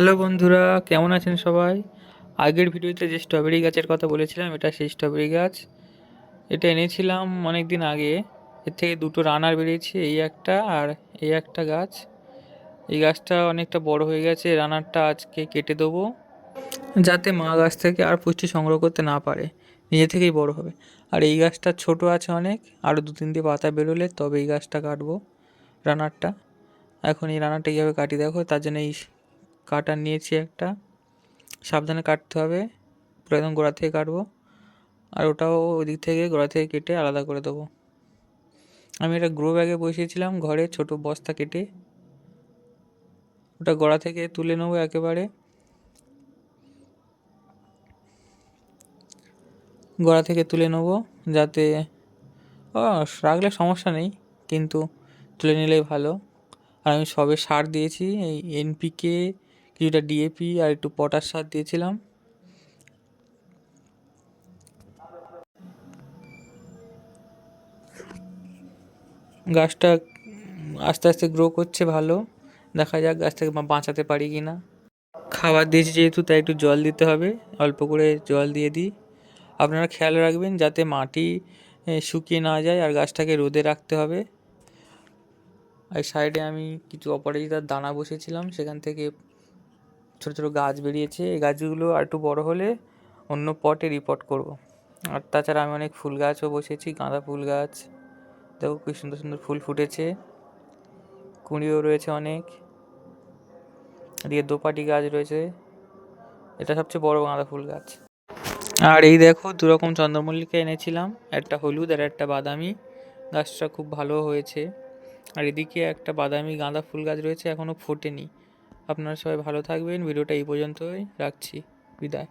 Hello বন্ধুরা, কেমন আছেন সবাই? আগের ভিডিওতে যে স্ট্রবেরি গাছের কথা বলেছিলাম, এটা সেই স্ট্রবেরি গাছ। এটা এনেছিলাম অনেক দিন আগে। এর থেকে দুটো রানার বেরিয়েছে, এই একটা আর এই একটা গাছ। এই গাছটা অনেকটা বড় হয়ে গেছে রানারটা আজকে কেটে দেবো, যাতে মা গাছ থেকে আর পুষ্টি সংগ্রহ করতে না পারে, নিজে থেকেই বড় হবে। আর এই গাছটা ছোট আছে অনেক আরও দু তিনটে পাতা বেরোলে তবে এই গাছটা কাটবো, রানারটা। এখন এই রানারটা কীভাবে কাটি দেখো, তার জন্য এই কাটার নিয়েছি একটা। সাবধানে কাটতে হবে। পুরো একদম গোড়া থেকে কাটবো। আর ওটাও ওই দিক থেকে গোড়া থেকে কেটে আলাদা করে দেবো। আমি এটা গ্রো ব্যাগে বসিয়েছিলাম ঘরে ছোট বস্তা কেটে। ওটা গোড়া থেকে তুলে নেব একেবারে। গোড়া থেকে তুলে নেব যাতে রাখলে সমস্যা নেই, কিন্তু তুলে নিলেই ভালো। আর আমি সবে সার দিয়েছি, এই এনপিকে কিছুটা ডিএপি আর একটু পটাশ সার দিয়েছিলাম। গাছটা আস্তে আস্তে গ্রো করছে ভালো, দেখা যাক গাছটাকে বাঁচাতে পারি কি না খাবার দিয়েছি যেহেতু, তাই একটু জল দিতে হবে, অল্প করে জল দিয়ে দিই। আপনারা খেয়াল রাখবেন যাতে মাটি শুকিয়ে না যায় আর গাছটাকে রোদে রাখতে হবে। আর সাইডে আমি কিছু অপরাজিতার দানা বসেছিলাম, সেখান থেকে ছোটো ছোটো গাছ বেরিয়েছে, এই গাছগুলো আর একটু বড়ো হলে অন্য পটে রিপোর্ট করব। আর তাছাড়া আমি অনেক ফুল গাছও বসেছি, গাঁদা ফুল গাছ। দেখো কি সুন্দর সুন্দর ফুল ফুটেছে, কুঁড়িও রয়েছে অনেক। এদিকে দোপাটি গাছ রয়েছে, এটা সবচেয়ে বড় গাঁদা ফুল গাছ। আর এই দেখো দু রকম চন্দ্রমল্লিকা এনেছিলাম, একটা হলুদ আর একটা বাদামি। গাছটা খুব ভালো হয়েছে। আর এদিকে একটা বাদামি গাঁদা ফুল গাছ রয়েছে এখনও ফোটেনি। আপনারা সবাই ভালো থাকবেন। ভিডিওটা এই পর্যন্তই। রাখছি। বিদায়।